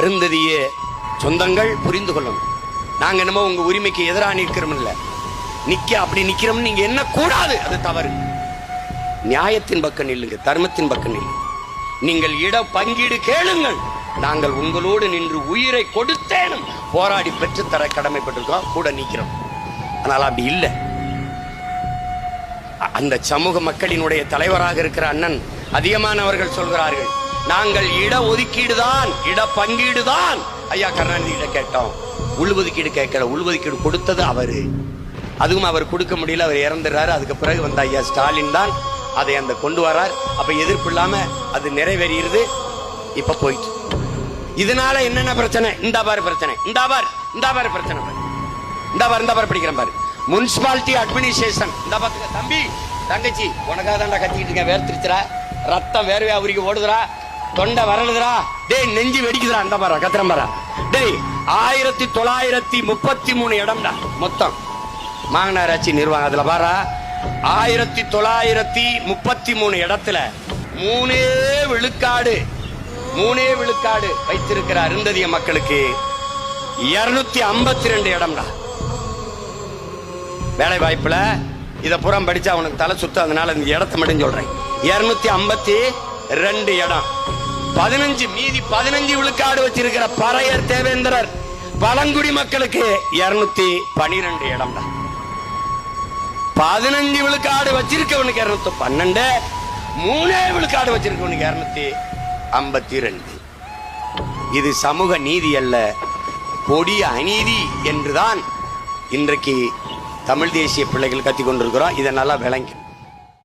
அருந்ததிய சொந்தங்கள் புரிந்து கொள்ளணும். நாங்க என்னமோ உங்க உரிமைக்கு எதிராக நிற்கிறோம் இல்ல. நிக்க அப்படி நிக்கிறோம் நீங்க என்ன கூடாது? அது தவறு. நியாயத்தின் பக்கம் நில்லுங்க தர்மத்தின் பக்கம் நில்லுங்க. நீங்கள் இட பங்கீடு கேளுங்கள். நாங்கள் உங்களோடு நின்று உயிரை கொடுத்தேனும். போராடி பெற்றுத்தர கடமைப்பட்டிருக்கோம் கூட நிக்கிறோம். ஆனால் அப்படி இல்லை. அந்த சமூக மக்களினுடைய தலைவராக இருக்கிற அண்ணன் அதிகமானவர்கள் சொல்கிறார்கள் நாங்கள் இட ஒதுக்கீடு தான் இட பங்கீடு தான் ஐயா கருணாநிதியிட கேட்டோம். உள்ஒதுக்கீடு கேட்கல. உள்ஒதுக்கீடு கொடுத்தது அவரு. அதுவும் அவர் கொடுக்க முடியல. அவர் இறந்துடுறாரு. அதுக்கு பிறகு வந்த ஐயா ஸ்டாலின் தான் அதை அந்த கொண்டு வரார். அப்ப எதிர்ப்பு இல்லாம அது நிறைவேறிடுது. இப்ப போயிட்டு. இதனால என்னென்ன பிரச்சனை? இந்த பாரு பிரச்சனை. இந்த பார். இந்த பாரு பிரச்சனை பாரு. இந்த பாரு இந்த பாரு படிக்கிறேன் பாரு. முனிசிபாலிட்டி அட்மினிஸ்ட்ரேஷன் இந்த பாத்துக்க தம்பி தங்கச்சி உனக்காக தான்டா கத்திக்கிட்டு இருக்கேன். வேர்த்திருச்சுடா. ரத்தம் வேர்வையா அவருக்கு ஓடுதுரா தொண்டை வரலுதுரா டேய் நெஞ்சு வெடிக்குதுரா அந்த பாரு கத்திரம் பாரா. டேய் ஆயிரத்தி தொள்ளாயிரத்தி முப்பத்தி மூணு இடம்டா மொத்தம். மாநகராட்சி நிர்வாகம் அதுல பாரா ஆயிரத்தி தொள்ளாயிரத்தி முப்பத்தி மூணு இடத்துல மூணே விழுக்காடு மூணே விழுக்காடு வைத்திருக்கிற அருந்ததிய மக்களுக்கு இருநூத்தி ஐம்பத்தி ரெண்டு இடம்டா. வேலை வாய்ப்புல இத புறம் படிச்சா உனக்கு தலை சுத்தம் அதனால இந்த இடத்த மட்டும் சொல்றேன். இருநூத்தி ஐம்பத்தி ரெண்டு இடம். பதினஞ்சு மீதி பதினஞ்சு விழுக்காடு வச்சிருக்கிற பறையர் தேவேந்திரர் பழங்குடி மக்களுக்கு இருநூத்தி பனிரெண்டு இடம்டா. பதினஞ்சு விழுக்காடு வச்சிருக்கவனுக்கு இருநூத்தி பன்னெண்டு மூணே விழுக்காடு வச்சிருக்கவனுக்கு இருநூத்தி ஐம்பத்தி ரெண்டு இது சமூக நீதி அல்ல கொடிய அநீதி என்றுதான் இன்றைக்கு தமிழ் தேசிய பிள்ளைகள் கத்திக் கொண்டிருக்கிறோம் இதை நல்லா விளங்கி